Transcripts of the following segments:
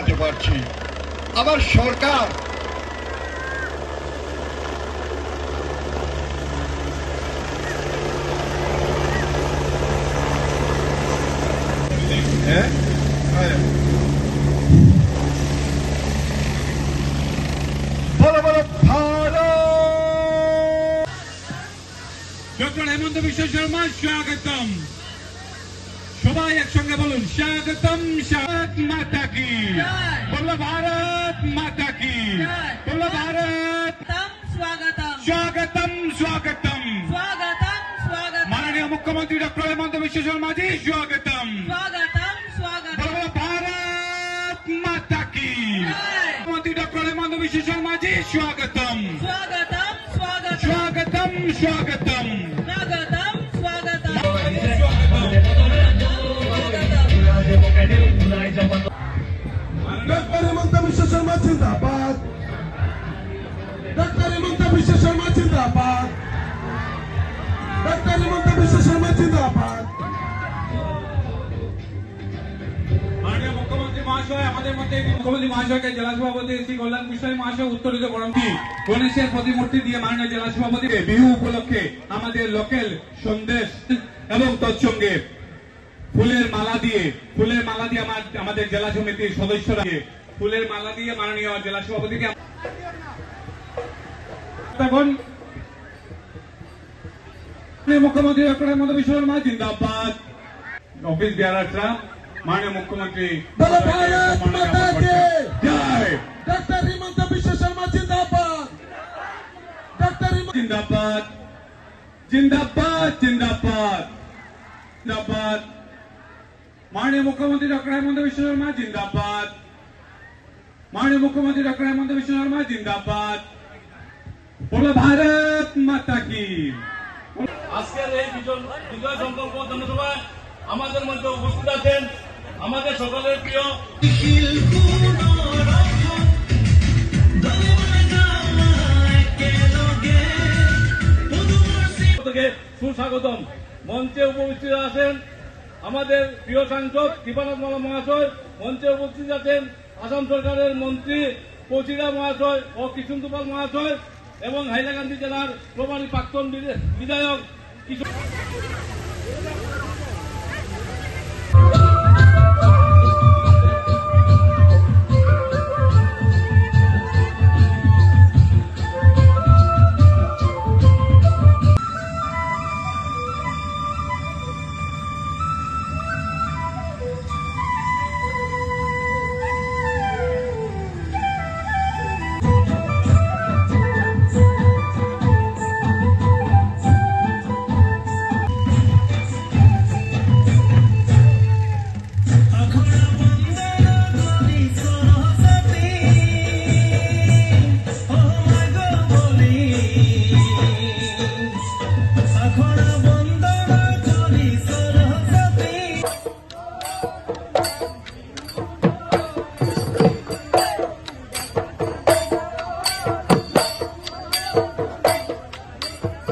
জানাতে পারছি আমার সরকার। হ্যাঁ? ডক্টর হেমন্ত সবাই একসঙ্গে বলুন স্বাগতম স্বাগত মাতা কি। বলো ভারত মাতা কি। বলো ভারত স্বাগতম স্বাগতম। স্বাগতম স্বাগতম। স্বাগতম মাননীয় মুখ্যমন্ত্রী ডক্টর হেমন্ত বিশ্ব শর্মা জি স্বাগতম। স্বাগতম স্বাগতম। বলো ভারত মাতা কি। জয়। মুখ্যমন্ত্রী ডক্টর হেমন্ত বিশ্ব শর্মা জি স্বাগতম স্বাগতম। স্বাগতম স্বাগতম। স্বাগতম স্বাগতম। মহাশয় আমাদের মধ্যে মুখ্যমন্ত্রী মহাশয়কে জেলা সভাপতি শ্রী কল্যাণ কৃষ্ণ মহাশয় উত্তরিত গরমটি গণেশের প্রতিমূর্তি দিয়ে মাননীয় জেলা সভাপতি বিহু উপলক্ষে আমাদের লোকেল সন্দেশ এবং তৎসঙ্গে ফুলের মালা দিয়ে, ফুলের মালা দিয়ে আমার, আমাদের জেলা সমিতির সদস্যরা ফুলের মালা দিয়ে মাননীয় জেলা সভাপতিকে এখন মুখ্যমন্ত্রী ডক্টর হেমন্ত বিশ্ব শর্মা, জিন্দাবাদ। অফিস বিহারাটরা মাননীয় মুখ্যমন্ত্রী बोलो भारत माता की জয় डॉक्टर हेमंत विश्व शर्मा जिंदाबाद डॉक्टर हेमंत জিন্দাবাদ জিন্দাবাদ জিন্দাবাদ জিন্দাবাদ মাননীয় মুখ্যমন্ত্রী ডক্টর হেমন্ত বিশ্ব শর্মা জিন্দাবাদ মাননীয় মুখ্যমন্ত্রী ডক্টর হেমন্ত বিশ্ব শর্মা জিন্দাবাদ বলো ভারত মাতা কি আজকের এই বিজয় বিজয় সংকল্প জনসভায় আমাদের মধ্যে উপস্থিত আছেন আমাদের সকলের প্রিয় সুস্বাগতম। মঞ্চে উপস্থিত আছেন আমাদের প্রিয় সাংসদ কৃপানাথ মালা মহাশয়, মঞ্চে উপস্থিত আছেন আসাম সরকারের মন্ত্রী কচিরা মহাশয় ও কৃষ্ণদুপাল মহাশয় এবং হাইলাকান্দি জেলার প্রমাণী প্রাক্তন বিধে- বিধায়ক কিশোর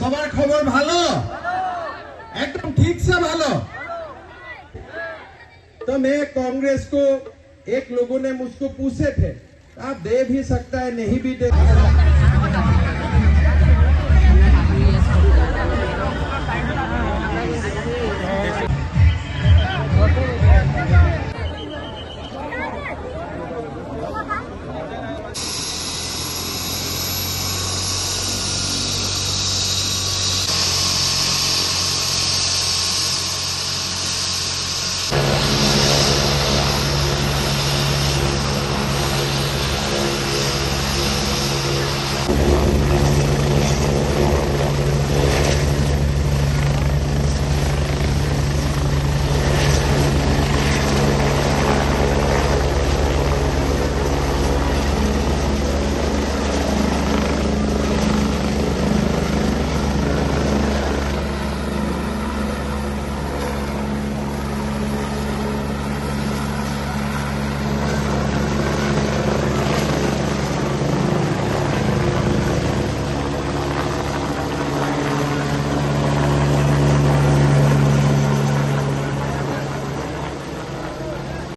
সবার খবর ভালো एकदम ठीक से भालो तो मैं कांग्रेस को एक लोगों ने मुझको पूछे थे आप दे भी सकता है नहीं भी दे